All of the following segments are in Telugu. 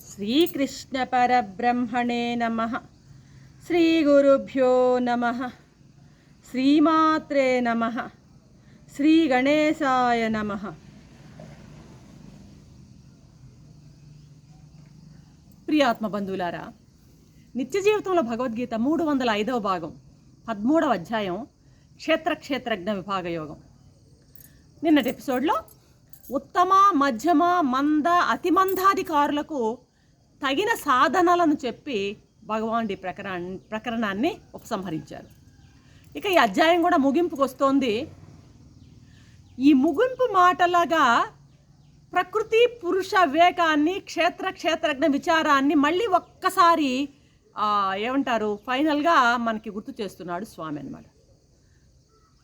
శ్రీకృష్ణపరబ్రహ్మణే నమ. శ్రీగురుభ్యో నమ. శ్రీమాత్రే నమ. శ్రీగణేశాయ నమ. ప్రియాత్మ బంధువులారా నిత్య జీవితంలో భగవద్గీత మూడు వందల ఐదవ భాగం పదమూడవ అధ్యాయం క్షేత్ర క్షేత్రజ్ఞ విభాగ యోగం. నిన్నటి ఎపిసోడ్లో ఉత్తమ మధ్యమ మంద అతిమందాధికారులకు తగిన సాధనలను చెప్పి భగవానుడి ప్రకరా ప్రకరణాన్ని ఉపసంహరించారు. ఇక ఈ అధ్యాయం కూడా ముగింపుకు వస్తోంది. ఈ ముగింపు మాటలాగా ప్రకృతి పురుష వివేకాన్ని క్షేత్ర క్షేత్రజ్ఞ విచారాన్ని మళ్ళీ ఒక్కసారి ఏమంటారు ఫైనల్గా మనకి గుర్తు చేస్తున్నాడు స్వామి అన్నమాట.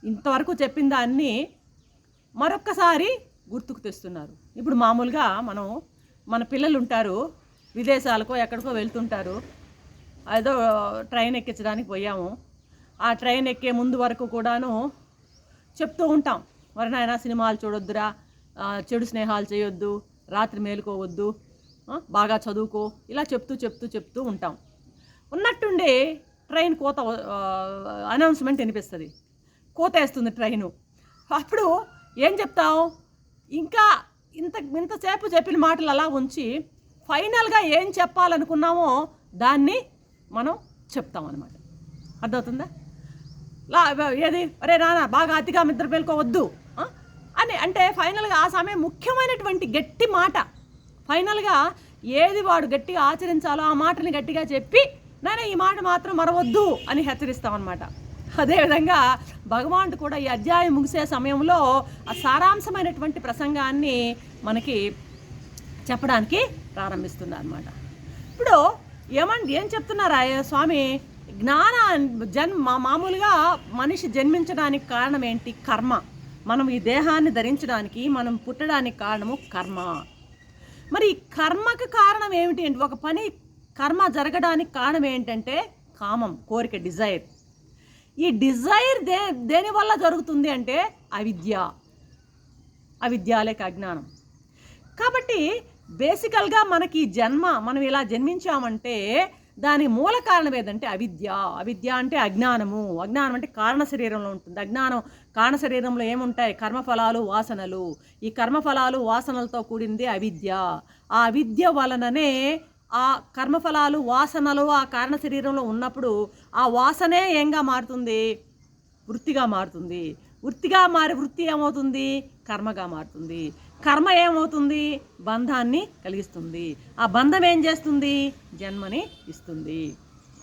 ఇంతవరకు చెప్పిన దాన్ని మరొక్కసారి గుర్తుకు తెస్తున్నారు. ఇప్పుడు మామూలుగా మనం మన పిల్లలు ఉంటారు విదేశాలకో ఎక్కడికో వెళ్తుంటారు. ఏదో ట్రైన్ ఎక్కించడానికి పోయాము. ఆ ట్రైన్ ఎక్కే ముందు వరకు కూడాను చెప్తూ ఉంటాం. మరి నాయన సినిమాలు చూడొద్దురా. చెడు స్నేహాలు చేయొద్దు. రాత్రి మేలుకోవద్దు. బాగా చదువుకో. ఇలా చెప్తూ చెప్తూ చెప్తూ ఉంటాం. ఉన్నట్టుండి ట్రైన్ కోత అనౌన్స్మెంట్ వినిపిస్తుంది. కోత వేస్తుంది ట్రైను. అప్పుడు ఏం చెప్తాం? ఇంకా ఇంత ఇంతసేపు చెప్పిన మాటలు అలా ఉంచి ఫైనల్గా ఏం చెప్పాలనుకున్నామో దాన్ని మనం చెప్తాం అనమాట అర్థమవుతుందా? లా ఏది? అరే నాన్న బాగా అతిగా నిద్ర మేల్కోవద్దు అని అంటే ఫైనల్గా ఆ సమయం ముఖ్యమైనటువంటి గట్టి మాట. ఫైనల్గా ఏది వాడు గట్టిగా ఆచరించాలో ఆ మాటని గట్టిగా చెప్పి నేను ఈ మాట మాత్రం మరవద్దు అని హెచ్చరిస్తామన్నమాట. అదేవిధంగా భగవానుడు కూడా ఈ అధ్యాయం ముగిసే సమయంలో ఆ సారాంశమైనటువంటి ప్రసంగాన్ని మనకి చెప్పడానికి ప్రారంభిస్తున్నారు అనమాట ఇప్పుడు ఏమండి ఏం చెప్తున్నారు స్వామి? జ్ఞాన జన్మ మామూలుగా మనిషి జన్మించడానికి కారణం ఏంటి? కర్మ. మనం ఈ దేహాన్ని ధరించడానికి మనం పుట్టడానికి కారణము కర్మ. మరి కర్మకు కారణం ఏమిటి అంటే ఒక పని కర్మ జరగడానికి కారణం ఏంటంటే కామం కోరిక డిజైర్. ఈ డిజైర్ దే దేనివల్ల జరుగుతుంది అంటే అవిద్య. అవిద్య లేక అజ్ఞానం. కాబట్టి బేసికల్గా మనకి జన్మ మనం ఇలా జన్మించామంటే దాని మూల కారణం ఏదంటే అవిద్య. అవిద్య అంటే అజ్ఞానము. అజ్ఞానం అంటే కారణ శరీరంలో ఉంటుంది. అజ్ఞానం కారణ శరీరంలో ఏముంటాయి? కర్మఫలాలు వాసనలు. ఈ కర్మఫలాలు వాసనలతో కూడింది అవిద్య. ఆ అవిద్య వలననే ఆ కర్మఫలాలు వాసనలు ఆ కారణ శరీరంలో ఉన్నప్పుడు ఆ వాసనే ఏంగా మారుతుంది? వృత్తిగా మారుతుంది. వృత్తిగా మారి వృత్తి ఏమవుతుంది? కర్మగా మారుతుంది. కర్మ ఏమవుతుంది? బంధాన్ని కలిగిస్తుంది. ఆ బంధం ఏం చేస్తుంది? జన్మని ఇస్తుంది.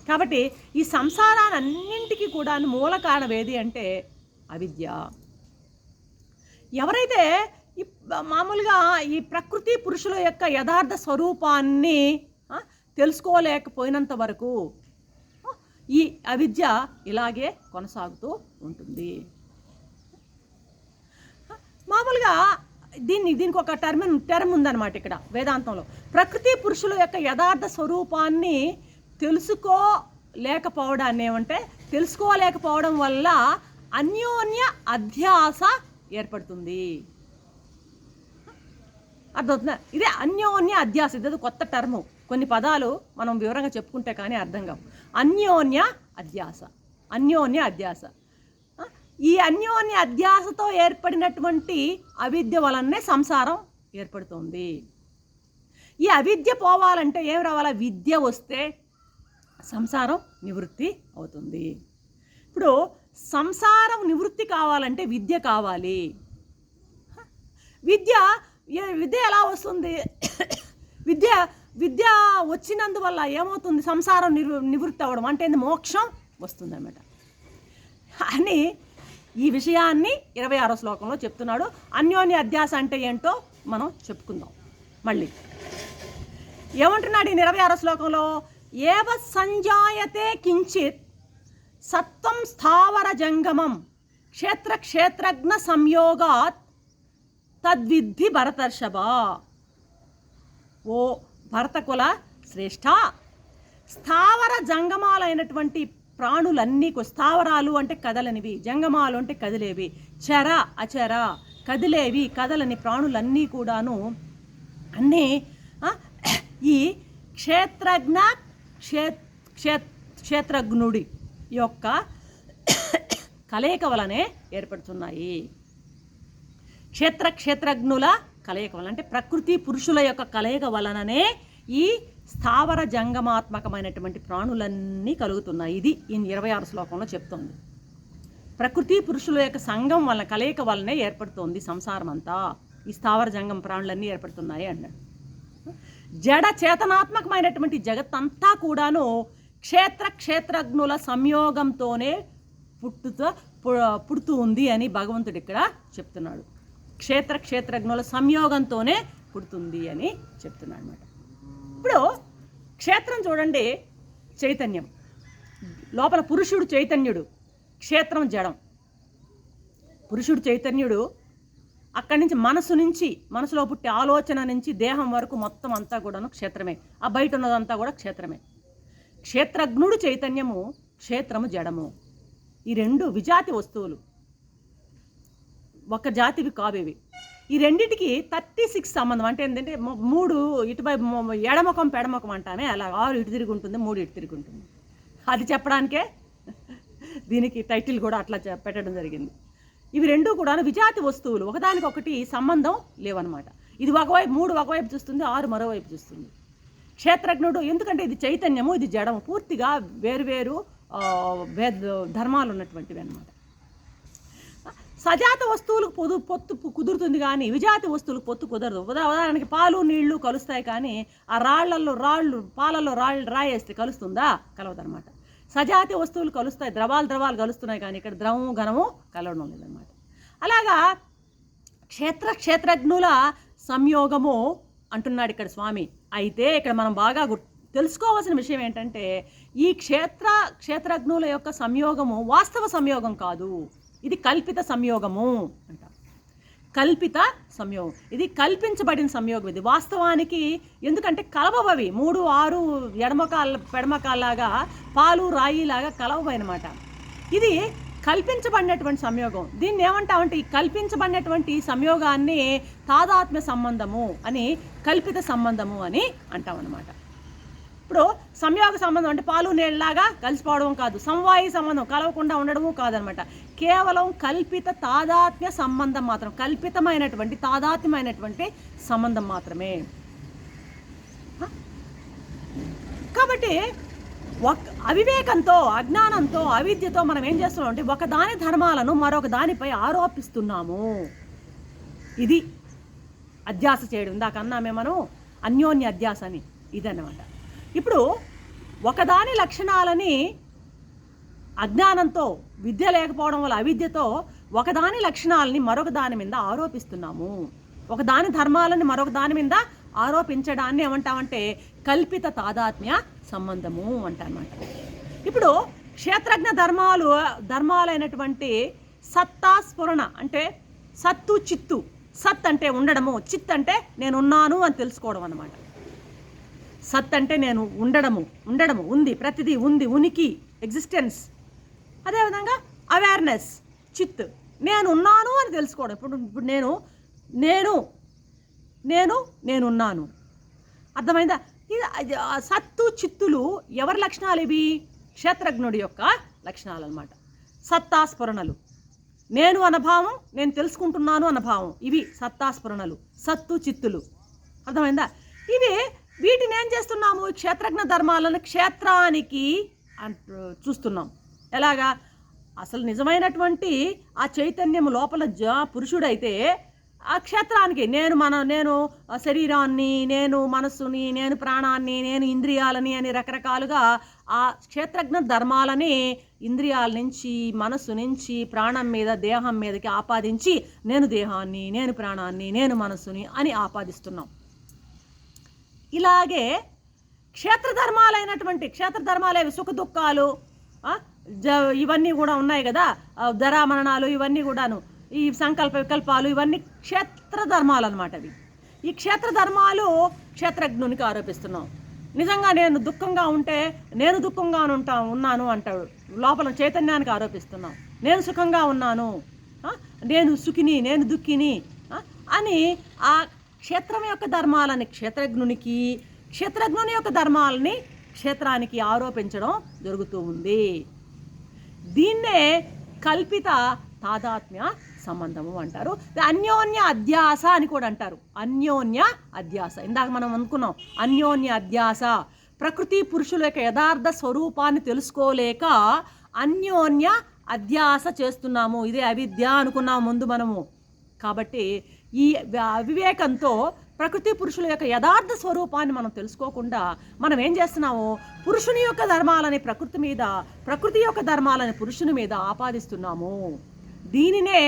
కాబట్టి ఈ సంసారాన్ని అన్నింటికీ కూడా మూల కారణం ఏది అంటే అవిద్య. ఎవరైతే ఈ మామూలుగా ఈ ప్రకృతి పురుషుల యొక్క యథార్థ స్వరూపాన్ని తెలుసుకోలేకపోయినంత వరకు ఈ అవిద్య ఇలాగే కొనసాగుతూ ఉంటుంది. మామూలుగా దీన్ని దీనికి ఒక టర్మ్ టర్మ్ ఉందన్నమాట ఇక్కడ వేదాంతంలో. ప్రకృతి పురుషుల యొక్క యథార్థ స్వరూపాన్ని తెలుసుకోలేకపోవడాన్ని ఏమంటే తెలుసుకోలేకపోవడం వల్ల అన్యోన్య అధ్యాస ఏర్పడుతుంది. అర్థమవుతుందా? ఇదే అన్యోన్య అధ్యాస ఇది కొత్త టర్ము కొన్ని పదాలు మనం వివరంగా చెప్పుకుంటే కానీ అర్థం కావు. అన్యోన్య అధ్యాస. అన్యోన్య అధ్యాస. ఈ అన్యోన్య అధ్యాసతో ఏర్పడినటువంటి అవిద్య వలనే సంసారం ఏర్పడుతుంది. ఈ అవిద్య పోవాలంటే ఏం రావాలా? విద్య వస్తే సంసారం నివృత్తి అవుతుంది. ఇప్పుడు సంసారం నివృత్తి కావాలంటే విద్య కావాలి. విద్య విద్య ఎలా వస్తుంది? విద్య విద్య వచ్చినందువల్ల ఏమవుతుంది? సంసారం నివృ నివృత్తి అవ్వడం అంటే మోక్షం వస్తుందన్నమాట. అని ఈ విషయాన్ని ఇరవై ఆరో శ్లోకంలో చెప్తున్నాడు. అన్యోన్య అధ్యాస అంటే ఏంటో మనం చెప్పుకుందాం. మళ్ళీ. ఏమంటున్నాడు ఈ ఇరవై ఆరో శ్లోకంలో? ఏవ సంజాయతే కించిత్ సత్వం స్థావర జంగమం క్షేత్ర క్షేత్రజ్ఞ సంయోగాత్ తద్విద్ధి భరతర్షభ. ఓ భరతకుల శ్రేష్ఠ. స్థావర జంగమాలైనటువంటి ప్రాణులన్నీ స్థావరాలు అంటే కదలనివి జంగమాలు అంటే కదిలేవి. చర అచర కదిలేవి కదలని ప్రాణులన్నీ కూడాను అన్నీ ఈ క్షేత్రజ్ఞ క్షే క్షే క్షేత్రజ్ఞుడి యొక్క కలయిక వలనే ఏర్పడుతున్నాయి. క్షేత్ర క్షేత్రజ్ఞుల కలయిక వలన అంటే ప్రకృతి పురుషుల యొక్క కలయిక వలననే ఈ స్థావర జంగమాత్మకమైనటువంటి ప్రాణులన్నీ కలుగుతున్నాయి. ఇది ఈ ఇరవై ఆరు శ్లోకంలో చెప్తోంది. ప్రకృతి పురుషుల యొక్క సంఘం వలన కలయిక వలనే ఏర్పడుతోంది సంసారం అంతా ఈ స్థావర జంగం ప్రాణులన్నీ ఏర్పడుతున్నాయి అన్నాడు. జడ చేతనాత్మకమైనటువంటి జగత్తంతా కూడాను క్షేత్ర క్షేత్రజ్ఞుల సంయోగంతోనే పుట్టుతో పుడుతూ ఉంది అని భగవంతుడు ఇక్కడ చెప్తున్నాడు. క్షేత్ర క్షేత్రజ్ఞుల సంయోగంతోనే పుడుతుంది అని చెప్తున్నాడు అనమాట ఇప్పుడు క్షేత్రం చూడండి చైతన్యం. లోపల పురుషుడు చైతన్యుడు క్షేత్రం జడం. పురుషుడు చైతన్యుడు అక్కడి నుంచి మనసు నుంచి మనసులో పుట్టే ఆలోచన నుంచి దేహం వరకు మొత్తం అంతా కూడాను క్షేత్రమే. ఆ బయట ఉన్నదంతా కూడా క్షేత్రమే. క్షేత్రజ్ఞుడు చైతన్యము క్షేత్రము జడము. ఈ రెండు విజాతి వస్తువులు. ఒక జాతివి కావు ఇవి ఈ రెండింటికి థర్టీ సిక్స్ సంబంధం అంటే ఏంటంటే మూడు ఇటుపై ఎడమకం పెడమకం పెడముఖం అంటామే. అలా ఆరు ఇటు తిరిగి ఉంటుంది మూడు ఇటు తిరిగి ఉంటుంది. అది చెప్పడానికే దీనికి టైటిల్ కూడా అట్లా పెట్టడం జరిగింది. ఇవి రెండు కూడా విజాతి వస్తువులు. ఒకదానికొకటి సంబంధం లేవన్నమాట ఇది ఒకవైపు మూడు ఒకవైపు చూస్తుంది ఆరు మరోవైపు చూస్తుంది. క్షేత్రజ్ఞుడు ఎందుకంటే ఇది చైతన్యము ఇది జడము పూర్తిగా వేరువేరు ధర్మాలు ఉన్నటువంటివి అన్నమాట. సజాత వస్తువులకు పొదు పొత్తు కుదురుతుంది కానీ విజాతి వస్తువులకు పొత్తు కుదరదు. ఉదాహరణకి పాలు నీళ్ళు కలుస్తాయి కానీ ఆ రాళ్ళల్లో రాళ్ళు పాలల్లో రాళ్ళు రాయేస్తే కలుస్తుందా? కలవదనమాట సజాతి వస్తువులు కలుస్తాయి ద్రవాలు ద్రవాలు కలుస్తున్నాయి కానీ ఇక్కడ ద్రవము ఘనము కలవడం లేదనమాట అలాగా క్షేత్ర క్షేత్రజ్ఞుల సంయోగము అంటున్నాడు ఇక్కడ స్వామి. అయితే ఇక్కడ మనం బాగా గుర్ తెలుసుకోవాల్సిన విషయం ఏంటంటే ఈ క్షేత్ర క్షేత్రజ్ఞుల యొక్క సంయోగము వాస్తవ సంయోగం కాదు. ఇది కల్పిత సంయోగము అంట. కల్పిత సంయోగం. ఇది కల్పించబడిన సంయోగం ఇది. వాస్తవానికి ఎందుకంటే కలవవి మూడు ఆరు ఎడమకాల పెడమకాల్లాగా పాలు రాయిలాగా కలవవి అనమాట ఇది కల్పించబడినటువంటి సంయోగం. దీన్ని ఏమంటామంటే ఈ కల్పించబడినటువంటి సంయోగాన్ని తాదాత్మ్య సంబంధము అని కల్పిత సంబంధము అని అంటాం ఇప్పుడు సంయోగ సంబంధం అంటే పాలు నీళ్ళలాగా కలిసిపోవడం కాదు. సంవాయి సంబంధం కలవకుండా ఉండడము కాదనమాట. కేవలం కల్పిత తాదాత్మ్య సంబంధం మాత్రం కల్పితమైనటువంటి తాదాత్మ్యమైనటువంటి సంబంధం మాత్రమే. కాబట్టి ఒక అవివేకంతో అజ్ఞానంతో అవిద్యతో మనం ఏం చేస్తున్నాం అంటే ఒక దాని ధర్మాలను మరొక దానిపై ఆరోపిస్తున్నాము. ఇది అధ్యాస చేయడం. ఇందాక అన్నామే మనం అన్యోన్య అధ్యాస అని. ఇదన్నమాట. ఇప్పుడు ఒకదాని లక్షణాలని అజ్ఞానంతో విద్య లేకపోవడం వల్ల అవిద్యతో ఒకదాని లక్షణాలని మరొక దాని మీద ఆరోపిస్తున్నాము. ఒకదాని ధర్మాలని మరొక దాని మీద ఆరోపించడాన్ని ఏమంటామంటే కల్పిత తాదాత్మ్య సంబంధము అంటారన్నమాట. ఇప్పుడు క్షేత్రజ్ఞ ధర్మాలు ధర్మాలైనటువంటి సత్తా స్ఫురణ అంటే సత్తు చిత్తు సత్ అంటే ఉండడము చిత్ అంటే నేను ఉన్నాను అని తెలుసుకోవడం అన్నమాట. సత్ అంటే నేను ఉండడము ఉండడము ఉంది ప్రతిదీ ఉంది ఉనికి ఎగ్జిస్టెన్స్ అదేవిధంగా అవేర్నెస్ చిత్. నేను ఉన్నాను అని తెలుసుకోవడం. ఇప్పుడు ఇప్పుడు నేను నేను నేను నేనున్నాను అర్థమైందా? ఇది సత్తు చిత్తులు ఎవరి లక్షణాలు ఇవి? క్షేత్రజ్ఞుడి యొక్క లక్షణాలు అనమాట సత్తాస్ఫురణలు. నేను అనభావం నేను తెలుసుకుంటున్నాను అనభావం ఇవి సత్తాస్ఫురణలు సత్తు చిత్తులు. అర్థమైందా? ఇవి వీటిని ఏం చేస్తున్నాము? క్షేత్రజ్ఞ ధర్మాలను క్షేత్రానికి చూస్తున్నాం. ఎలాగా? అసలు నిజమైనటువంటి ఆ చైతన్యం లోపల జ పురుషుడైతే ఆ క్షేత్రానికి నేను మన నేను శరీరాన్ని నేను మనస్సుని నేను ప్రాణాన్ని నేను ఇంద్రియాలని అని రకరకాలుగా ఆ క్షేత్రజ్ఞ ధర్మాలని ఇంద్రియాల నుంచి మనస్సు నుంచి ప్రాణం మీద దేహం మీదకి ఆపాదించి నేను దేహాన్ని నేను ప్రాణాన్ని నేను మనస్సుని అని ఆపాదిస్తున్నాం. ఇలాగే క్షేత్రధర్మాలైనటువంటి క్షేత్రధర్మాలేవి సుఖ దుఃఖాలు జ- ఇవన్నీ కూడా ఉన్నాయి కదా ఆ, ధరామరణాలు ఇవన్నీ కూడాను ఈ సంకల్ప వికల్పాలు ఇవన్నీ క్షేత్ర ధర్మాలు అనమాట అవి. ఈ క్షేత్ర ధర్మాలు క్షేత్రజ్ఞునికి ఆరోపిస్తున్నాం. నిజంగా నేను దుఃఖంగా ఉంటే నేను దుఃఖంగా ఉంటా ఉన్నాను అంటాడు. లోపల చైతన్యానికి ఆరోపిస్తున్నాం. నేను సుఖంగా ఉన్నాను నేను సుఖిని నేను దుఃఖిని అని ఆ క్షేత్రం యొక్క ధర్మాలని క్షేత్రజ్ఞునికి క్షేత్రజ్ఞుని యొక్క ధర్మాలని క్షేత్రానికి ఆరోపించడం జరుగుతూ ఉంది. దీన్నే కల్పిత తాదాత్మ్య సంబంధము అంటారు. అన్యోన్య అధ్యాస అని కూడా అంటారు. అన్యోన్య అధ్యాస. ఇందాక మనం అనుకున్నాం అన్యోన్య అధ్యాస. ప్రకృతి పురుషుల యొక్క యథార్థ స్వరూపాన్ని తెలుసుకోలేక అన్యోన్య అధ్యాస చేస్తున్నాము. ఇదే అవిద్య అనుకున్నాము ముందు మనము. కాబట్టి ఈ అవివేకంతో ప్రకృతి పురుషుల యొక్క యథార్థ స్వరూపాన్ని మనం తెలుసుకోకుండా మనం ఏం చేస్తున్నాము? పురుషుని యొక్క ధర్మాలని ప్రకృతి మీద ప్రకృతి యొక్క ధర్మాలని పురుషుని మీద ఆపాదిస్తున్నాము. దీనినే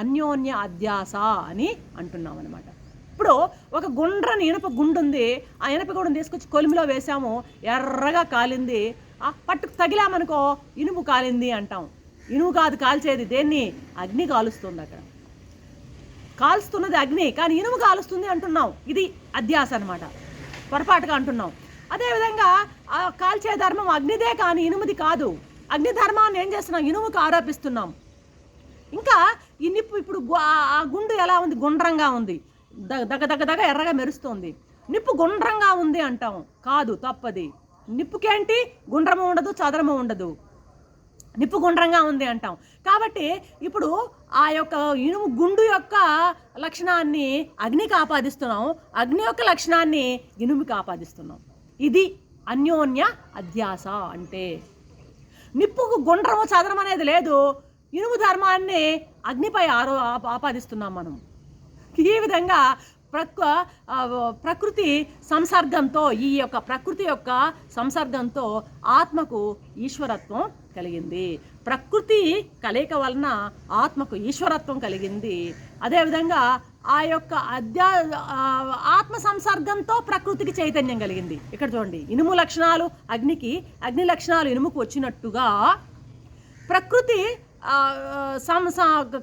అన్యోన్య అధ్యాస అని అంటున్నాం అనమాట ఇప్పుడు ఒక గుండ్రని ఇనప గుండు ఉంది ఆ ఇనుప గుండుని తీసుకొచ్చి కొలిమిలో వేసాము ఎర్రగా కాలింది. ఆ పట్టుకు తగిలామనుకో ఇనుము కాలింది అంటాం. ఇనుము కాదు కాల్చేది దేన్ని? అగ్ని కాలుస్తుంది అక్కడ. కాల్స్తున్నది అగ్ని కానీ ఇనుము కాలుస్తుంది అంటున్నాం ఇది అధ్యాస అనమాట పొరపాటుగా అంటున్నాం అదేవిధంగా కాల్చే ధర్మం అగ్నిదే కానీ ఇనుముది కాదు. అగ్ని ధర్మాన్ని ఏం చేస్తున్నాం ఇనుముకు ఆరోపిస్తున్నాం. ఇంకా ఈ నిప్పు ఇప్పుడు గు- ఆ- గుండు ఎలా ఉంది? గుండ్రంగా ఉంది. దగ్గ దగ్గ దగ్గ ఎర్రగా మెరుస్తుంది. నిప్పు గుండ్రంగా ఉంది అంటాం. కాదు తప్పది. నిప్పుకేంటి? గుండ్రము ఉండదు చదరము ఉండదు. నిప్పు గుండ్రంగా ఉంది అంటాం. కాబట్టి ఇప్పుడు ఆ యొక్క ఇనుము గుండు యొక్క లక్షణాన్ని అగ్నికి ఆపాదిస్తున్నాం అగ్ని యొక్క లక్షణాన్ని ఇనుముకి ఆపాదిస్తున్నాం ఇది అన్యోన్య అధ్యాస అంటే. నిప్పుకు గుండ్రము చదరం అనేది లేదు. ఇనుము ధర్మాన్ని అగ్నిపై ఆరో ఆపాదిస్తున్నాం మనం. ఈ విధంగా ప్రకృతి సంసర్గంతో ఈ యొక్క ప్రకృతి యొక్క సంసర్గంతో ఆత్మకు ఈశ్వరత్వం కలిగింది. ప్రకృతి కలయిక వలన ఆత్మకు ఈశ్వరత్వం కలిగింది. అదేవిధంగా ఆ యొక్క అధ్యా ఆత్మ సంసర్గంతో ప్రకృతికి చైతన్యం కలిగింది. ఇక్కడ చూడండి ఇనుము లక్షణాలు అగ్నికి అగ్ని లక్షణాలు ఇనుముకు వచ్చినట్టుగా ప్రకృతి ఆ, సం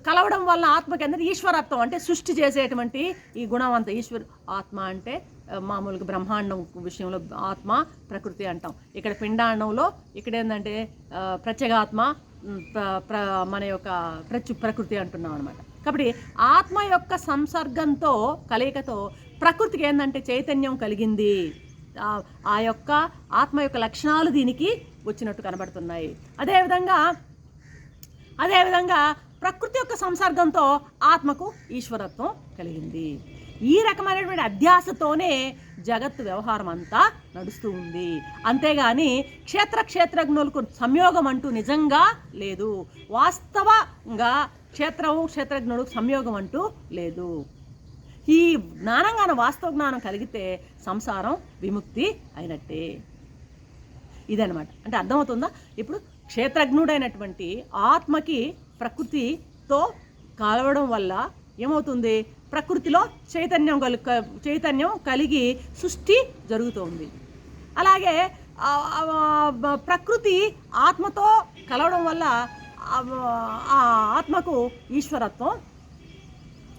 కలవడం వల్ల ఆత్మకి అనేది ఈశ్వరత్వం అంటే సృష్టి చేసేటువంటి ఈ గుణవంత ఈశ్వర్ ఆత్మ అంటే మామూలుగా బ్రహ్మాండం విషయంలో ఆత్మ ప్రకృతి అంటాం. ఇక్కడ పిండాండంలో ఇక్కడ ఏంటంటే ప్రత్యేగాత్మ ప్ర- ప్ర- మన యొక్క ప్రచు ప్రకృతి అంటున్నాం అనమాట కాబట్టి ఆత్మ యొక్క సంసర్గంతో కలయికతో ప్రకృతికి ఏంటంటే చైతన్యం కలిగింది. ఆ యొక్క ఆత్మ యొక్క లక్షణాలు దీనికి వచ్చినట్టు కనబడుతున్నాయి. అదేవిధంగా అదేవిధంగా ప్రకృతి యొక్క సంసర్గంతో ఆత్మకు ఈశ్వరత్వం కలిగింది. ఈ రకమైనటువంటి అధ్యాసతోనే జగత్తు వ్యవహారం అంతా నడుస్తూ ఉంది. అంతేగాని క్షేత్ర క్షేత్రజ్ఞులకు సంయోగం అంటూ నిజంగా లేదు. వాస్తవంగా క్షేత్రము క్షేత్రజ్ఞుడు సంయోగం అంటూ లేదు. ఈ జ్ఞానంగాన వాస్తవ జ్ఞానం కలిగితే సంసారం విముక్తి అయినట్టే. ఇదనమాట అంటే అర్థమవుతుందా? ఇప్పుడు క్షేత్రజ్ఞుడైనటువంటి ఆత్మకి ప్రకృతితో కలవడం వల్ల ఏమవుతుంది? ప్రకృతిలో చైతన్యం కలు చైతన్యం కలిగి సృష్టి జరుగుతోంది. అలాగే ప్రకృతి ఆత్మతో కలవడం వల్ల ఆ ఆత్మకు ఈశ్వరత్వం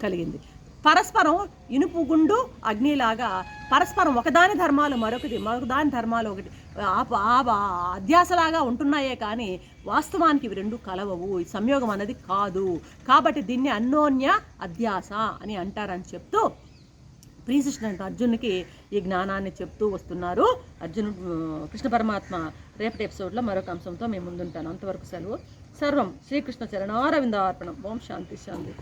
కలిగింది. పరస్పరం ఇనుపు గుండు అగ్నిలాగా పరస్పరం ఒకదాని ధర్మాలు మరొకటి మరొకదాని ధర్మాలు ఒకటి. ఆ అధ్యాసలాగా ఉంటున్నాయే కానీ వాస్తవానికి ఇవి రెండు కలవవు. ఈ సంయోగం అన్నది కాదు. కాబట్టి దీన్ని అన్యోన్య అధ్యాస అని అంటారని చెప్తూ శ్రీకృష్ణ అర్జున్కి ఈ జ్ఞానాన్ని చెప్తూ వస్తున్నారు. అర్జునుడు కృష్ణ పరమాత్మ రేపటి ఎపిసోడ్లో మరొక అంశంతో మేము ముందుంటాను. అంతవరకు సెలవు. సర్వం శ్రీకృష్ణ చరణారవిందార్పణం. ఓం శాంతి శాంతి.